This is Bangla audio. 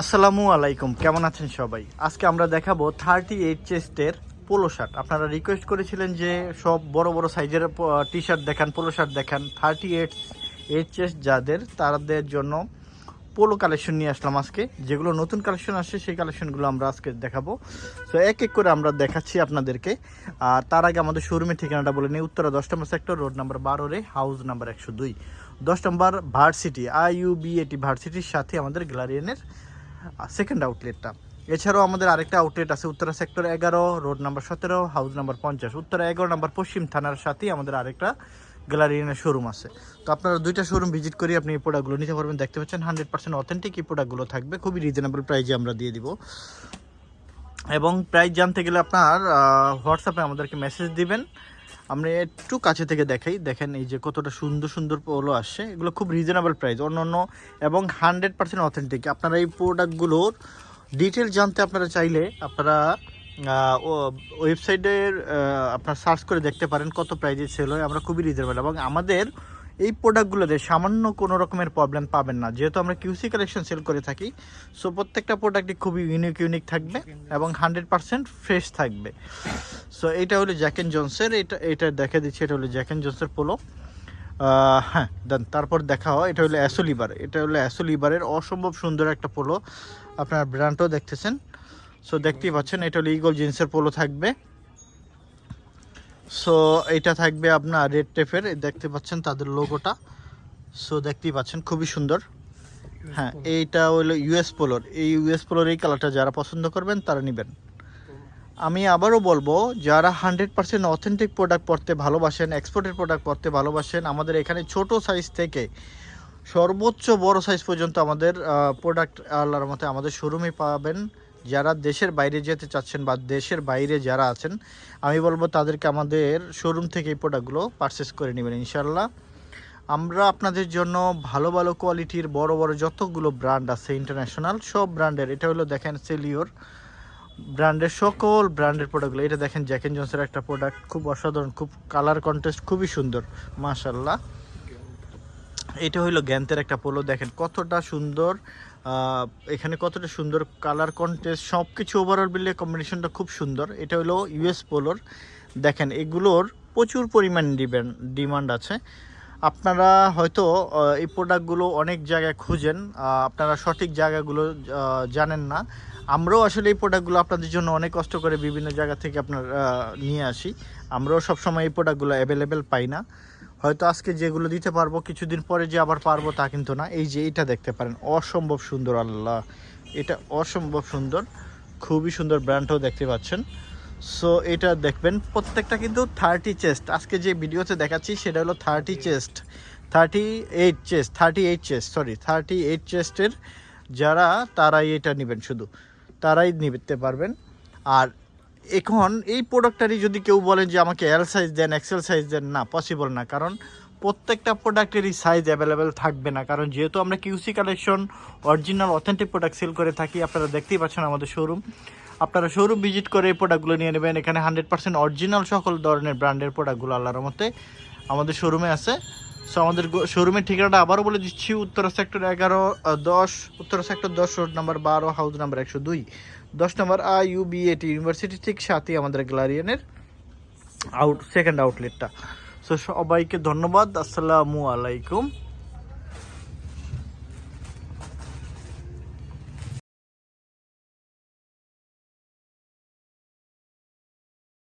আসসালামু আলাইকুম, কেমন আছেন সবাই? আজকে আমরা দেখাবো থার্টি এইট চেস্টের পোলো শার্ট আপনারা রিকোয়েস্ট করেছিলেন যে সব বড় বড় সাইজের টি শার্ট দেখান পোলো শার্ট দেখান। থার্টি এইট এইট চেস্ট যাদের, তাদের জন্য পোলো কালেকশন নিয়ে আসলাম আজকে। যেগুলো নতুন কালেকশন আসছে, সেই কালেকশনগুলো আমরা আজকে দেখাবো। তো এক এক করে আমরা দেখাচ্ছি আপনাদেরকে। আর তার আগে আমাদের শোরুমের ঠিকানাটা বলে নিই। উত্তরা দশ নম্বর সেক্টর রোড নাম্বার বারো রে হাউস নাম্বার একশো দুই। দশ number varsity I U B এটি ভার্সিটির সাথে আমাদের গ্যালারিয়ানের সেকেন্ড আউটলেটটা এছাড়াও আমাদের আরেকটা আউটলেট আছে উত্তরা সেক্টর এগারো রোড নাম্বার সতেরো হাউস নাম্বার পঞ্চাশ। উত্তরা এগারো নাম্বার পশ্চিম থানার সাথেই আমাদের আরেকটা গ্যালারিয়ানের শোরুম আছে। তো আপনারা দুইটা শোরুম ভিজিট করে আপনি এই প্রোডাক্টগুলো নিতে পারবেন। দেখতে পাচ্ছেন হান্ড্রেড পার্সেন্ট অথেন্টিক এই প্রোডাক্টগুলো থাকবে। খুবই রিজনেবল প্রাইজে আমরা দিয়ে দিব। এবং প্রাইস জানতে গেলে আপনার হোয়াটসঅ্যাপে আমাদেরকে মেসেজ দিবেন। আমরা একটু কাছে থেকে দেখাই। দেখেন এই যে কতটা সুন্দর সুন্দর পোলো আসছে। এগুলো খুব রিজনেবল প্রাইস অন্য অন্য এবং হান্ড্রেড পার্সেন্ট অথেন্টিক আপনারা এই প্রোডাক্টগুলোর ডিটেল জানতে আপনারা চাইলে আপনারা ওয়েবসাইটের আপনার সার্চ করে দেখতে পারেন কত প্রাইজে সেল হয়। আমরা খুবই রিজনেবল এবং আমাদের এই প্রোডাক্টগুলোতে সামান্য কোনো রকমের প্রবলেম পাবেন না। যেহেতু আমরা কিউসি কালেকশন সেল করে থাকি সো প্রত্যেকটা প্রোডাক্টই খুবই ইউনিক ইউনিক থাকবে এবং হান্ড্রেড পার্সেন্ট ফ্রেশ থাকবে। সো এটা হলো জ্যাকেন জনসের এটা এটা দেখে দিচ্ছি, এটা হলো জ্যাকেন জন্সের পোলো। হ্যাঁ দেন তারপর দেখা হয়, এটা হলো অ্যাসোলিবার এটা হলো অ্যাসোলিবারের অসম্ভব সুন্দর একটা পোলো। আপনার ব্র্যান্ডও দেখতেছেন। সো দেখতেই পাচ্ছেন, এটা হলো ইগল জিন্সের পোলো থাকবে। সো এটা থাকবে আপনার রেড টেপের দেখতে পাচ্ছেন তাদের লোগোটা সো দেখতেই পাচ্ছেন, খুবই সুন্দর। হ্যাঁ এইটা হলো ইউএস পোলোর এই ইউএস পোলোর এই কালারটা যারা পছন্দ করবেন, তারা নেবেন। আমি আবারও বলব, যারা হান্ড্রেড পার্সেন্ট অথেন্টিক প্রোডাক্ট পড়তে ভালোবাসেন এক্সপোর্টের প্রোডাক্ট পড়তে ভালোবাসেন, আমাদের এখানে ছোট সাইজ থেকে সর্বোচ্চ বড় সাইজ পর্যন্ত আমাদের প্রোডাক্ট আল্লাহর মতে আমাদের শোরুমে পাবেন। যারা দেশের বাইরে যেতে চাচ্ছেন বা দেশের বাইরে যারা আছেন, আমি বলব তাদেরকে আমাদের শোরুম থেকে এই প্রোডাক্টগুলো পারচেস করে নেবেন ইনশাল্লাহ আমরা আপনাদের জন্য ভালো ভালো কোয়ালিটির বড় বড় যতগুলো ব্র্যান্ড আছে ইন্টারন্যাশনাল সব ব্র্যান্ডের এটা হলো দেখেন সেলিওর ব্র্যান্ডের সকল ব্র্যান্ডের প্রোডাক্টগুলো এটা দেখেন জ্যাকেন জন্সের একটা প্রোডাক্ট খুব অসাধারণ, খুব কালার কন্টেস্ট খুবই সুন্দর মাশাল্লাহ এটা হইল গ্যান্তের একটা পোলো, দেখেন কতটা সুন্দর এখানে কতটা সুন্দর কালার কন্টেস্ট সব কিছু ওভারঅল বিলে কম্বিনেশনটা খুব সুন্দর। এটা হলো ইউএস পোলোর। দেখেন, এগুলোর প্রচুর পরিমাণ ডিমান্ড ডিমান্ড আছে। আপনারা হয়তো এই প্রোডাক্টগুলো অনেক জায়গায় খুঁজেন আপনারা সঠিক জায়গাগুলো জানেন না। আমরাও আসলে এই প্রোডাক্টগুলো আপনাদের জন্য অনেক কষ্ট করে বিভিন্ন জায়গা থেকে আপনার নিয়ে আসি। আমরাও সবসময় এই প্রোডাক্টগুলো অ্যাভেলেবেল পাই না। হয়তো আজকে যেগুলো দিতে পারব, কিছুদিন পরে যে আবার পারব তা কিন্তু না। এই যে এটা দেখতে পারেন, অসম্ভব সুন্দর, আল্লাহ। এটা অসম্ভব সুন্দর, খুবই সুন্দর ব্র্যান্ডটাও দেখতে পাচ্ছেন। সো এটা দেখবেন, প্রত্যেকটা কিন্তু থার্টি চেস্ট আজকে যে ভিডিওতে দেখাচ্ছি, সেটা হলো thirty chest thirty eight chest thirty eight chest sorry thirty eight চেস্টের যারা, তারাই এটা নেবেন শুধু। তারাই নিতে পারবেন। আর এখন এই প্রোডাক্টটারই যদি কেউ বলেন যে আমাকে এল সাইজ দেন এক্সেল সাইজ দেন, না পসিবল না। কারণ প্রত্যেকটা প্রোডাক্টেরই সাইজ অ্যাভেলেবেল থাকবে না। কারণ যেহেতু আমরা QC collection original authentic product sale করে থাকি, আপনারা দেখতেই পাচ্ছেন আমাদের শোরুম আপনারা শোরুম ভিজিট করে এই প্রোডাক্টগুলো নিয়ে নেবেন। এখানে হান্ড্রেড পার্সেন্ট অরিজিনাল সকল ধরনের ব্র্যান্ডের প্রোডাক্টগুলো আল্লাহর মতে আমাদের শোরুমে আছে। সো আমাদের শোরুমের ঠিকানাটা আবারও বলে দিচ্ছি। উত্তরা সেক্টর এগারো দশ, উত্তরা সেক্টর দশ রোড নাম্বার বারো হাউস নাম্বার একশো দুই। দশ নম্বর আই ইউ বি এটি ইউনিভার্সিটি ঠিক সাথে আমাদের গ্যালারিয়ানের আউট সেকেন্ড আউটলেটটা সো সবাইকে ধন্যবাদ। আসসালামু আলাইকুম।